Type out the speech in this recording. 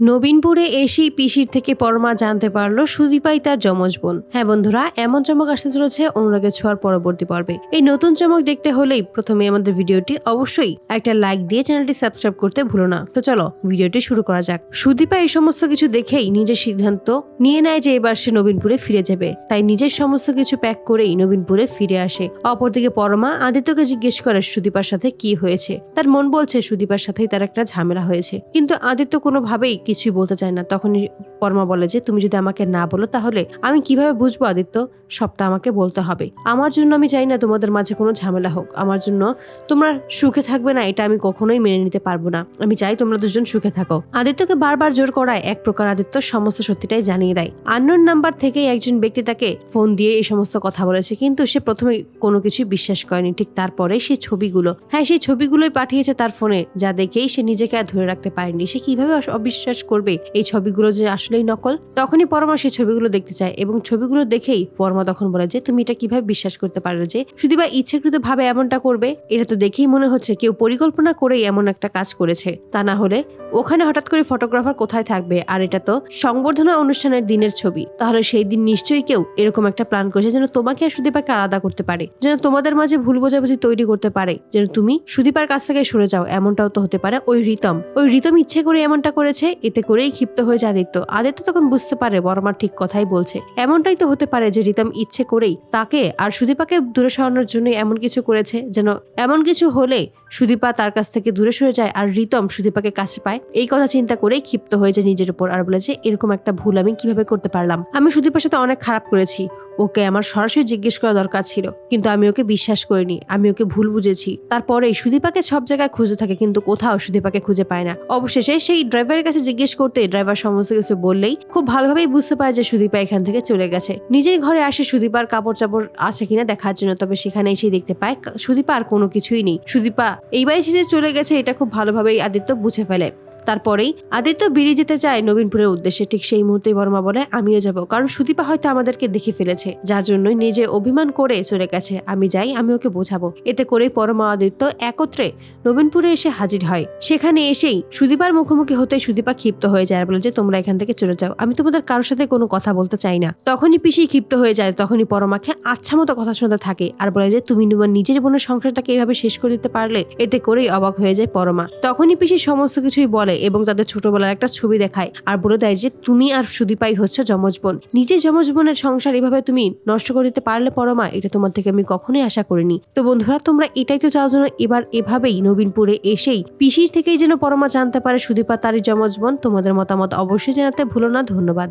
নবীনপুরে এসেই পিসির থেকে পরমা জানতে পারল সুদীপাই তার যমজ বোন। হ্যাঁ বন্ধুরা, এমন চমক আসতে চলেছে অনুরাগের ছোঁয়ার পরবর্তী পর্বে। এই নতুন চমক দেখতে হলেই প্রথমে আমাদের ভিডিওটি অবশ্যই একটা লাইক দিয়ে চ্যানেলটি সাবস্ক্রাইব করতে ভুলো না। তো চলো, ভিডিওটি শুরু করা যাক। সুদীপা এই সমস্ত কিছু দেখেই নিজের সিদ্ধান্ত নিয়ে নেয় যে এবার সে নবীনপুরে ফিরে যাবে। তাই নিজের সমস্ত কিছু প্যাক করেই নবীনপুরে ফিরে আসে। অপরদিকে পরমা আদিত্যকে জিজ্ঞেস করে সুদীপার সাথে কি হয়েছে। তার মন বলছে সুদীপার সাথেই তার একটা ঝামেলা হয়েছে। কিন্তু আদিত্য কোনোভাবেই কিছুই বলতে চায় না। তখনই পরমা বলে যে, তুমি যদি আমাকে না বলো, তাহলে আমি কীভাবে বুঝব আদিত্য? সবটা আমাকে বলতে হবে। আমার জন্য আমি চাই না তোমাদের মাঝে কোনো ঝামেলা হোক। আমার জন্য তোমরা সুখে থাকবে না, এটা আমি কখনোই মেনে নিতে পারব না। আমি চাই তোমরা দুজন সুখে থাকো। আদিত্যকে বারবার জোর করায় এক প্রকার আদিত্য সমস্ত সত্যিটাই জানিয়ে দেয়। আন্নোর নাম্বার থেকেই একজন ব্যক্তি তাকে ফোন দিয়ে এই সমস্ত কথা বলেছে, কিন্তু সে প্রথমে কোনো কিছুই বিশ্বাস করেনি। ঠিক তারপরে সেই ছবিগুলো হ্যাঁ সেই ছবিগুলোই পাঠিয়েছে তার ফোনে, যা দেখেই সে নিজেকে আর ধরে রাখতে পারেনি। সে কীভাবে অবিশ্বাস করবে? এই ছবিগুলো যে আসলেই নকল? তখনই পরমা সেই ছবিগুলো দেখতে চায় এবং ছবিগুলো দেখেই পরমা তখন বলে যে, তুমি এটা কীভাবে বিশ্বাস করতে পারো যে, শুধু বা ইচ্ছাকৃত ভাবে এমনটা করবে? এটা তো দেখেই মনে হচ্ছে কেউ পরিকল্পনা করেই এমন একটা কাজ করেছে। তা না হলে ওখানে হঠাৎ করে ফটোগ্রাফার কোথায় থাকবে? আর এটা তো সংবর্ধনা অনুষ্ঠানের দিনের ছবি। তাহলে সেই দিন নিশ্চয়ই কেউ এরকম একটা প্ল্যান করেছে যেন তোমাকে আর সুদীপাকে আলাদা করতে পারে। যেন তোমাদের মাঝে ভুল বোঝাবুঝি তৈরি করতে পারে। যেন তুমি সুদীপার কাছ থেকে সরে যাও। এমনটাও তো হতে পারে ওই রিতম। ওই রিতম ইচ্ছে করে এমনটা করেছে, এতে করেই ক্ষিপ্ত হয়েছে আদিত্য। আদিত্য তখন বুঝতে পারে বর্মা ঠিক কথাই বলছে। এমনটাই তো হতে পারে যে, রিতম ইচ্ছে করেই তাকে আর সুদীপাকে দূরে সরানোর জন্য এমন কিছু করেছে যেন এমন কিছু হলে সুদীপা তার কাছ থেকে দূরে সরে যায় আর রিতম সুদীপাকে কাছে পায়। এই কথা চিন্তা করেই ক্ষিপ্ত হয়ে যায় নিজের উপর আর বলেছে এরকম একটা ভুল আমি কীভাবে করতে পারলাম? আমি সুদীপার সাথে অনেক খারাপ করেছি। ওকে আমার সরাসরি জিজ্ঞেস করা দরকার ছিল, কিন্তু আমি ওকে বিশ্বাস করিনি, আমি ওকে ভুল বুঝেছি। তারপরে সুদীপাকে সব জায়গায় খুঁজে থাকে, কিন্তু কোথাও সুদীপাকে খুঁজে পায় না। অবশেষে সেই ড্রাইভারের কাছে জিজ্ঞেস করতে ড্রাইভার সমস্ত কিছু বললেই খুব ভালোভাবেই বুঝতে পারে যে সুদীপা এখান থেকে চলে গেছে। নিজের ঘরে আসে সুদীপার কাপড় চাপড় আছে কিনা দেখার জন্য, তবে সেখানে এসে দেখতে পায় সুদীপা আর কোনো কিছুই নেই। সুদীপা, এইবার এসে যে চলে গেছে, এটা খুব ভালোভাবেই আদিত্য বুঝে ফেলে। তারপরেই আদিত্য বেরিয়ে যেতে চায় নবীনপুরের উদ্দেশ্যে। ঠিক সেই মুহূর্তে বর্মা বলে, আমিও যাব। কারণ সুদীপা হয়তো আমাদেরকে দেখে ফেলেছে, যার জন্যই নিজে অভিমান করে চলে গেছে। আমি যাই, আমি ওকে বোঝাবো। এতে করে পরমা আদিত্য একত্রে নবীনপুরে এসে হাজির হয়। সেখানে এসেই সুদীপার মুখোমুখি হতে সুদীপা ক্ষিপ্ত হয়ে যায় বলে যে, তোমরা এখান থেকে চলে যাও। আমি তোমাদের কারোর সাথে কোনো কথা বলতে চাই না। তখনই পিসি ক্ষিপ্ত হয়ে যায়, তখনই পরমাকে আচ্ছা মতো কথা শুনতে থাকে, আর বলে যে, তুমি তোমার নিজের বোনের সংসারটাকে এভাবে শেষ করে দিতে পারলে? এতে করেই অবাক হয়ে যায় পরমা। তখনই পিসি সমস্ত কিছুই বলে এবং তাদের ছোটবেলার একটা ছবি দেখায় আর বলে দেয় যে তুমি আর সুদীপাই হচ্ছে যমজ বোন। নিজের যমজ বোনের সংসার এভাবে তুমি নষ্ট করে দিতে পারলে পরমা, এটা তোমার থেকে আমি কখনোই আশা করিনি। তো বন্ধুরা, তোমরা এটাই তো চাও যেন এবার এভাবেই নবীনপুরে এসেই পিসির থেকেই যেন পরমা জানতে পারে সুদীপা তারই যমজ বোন। তোমাদের মতামত অবশ্যই জানাতে ভুলো না। ধন্যবাদ।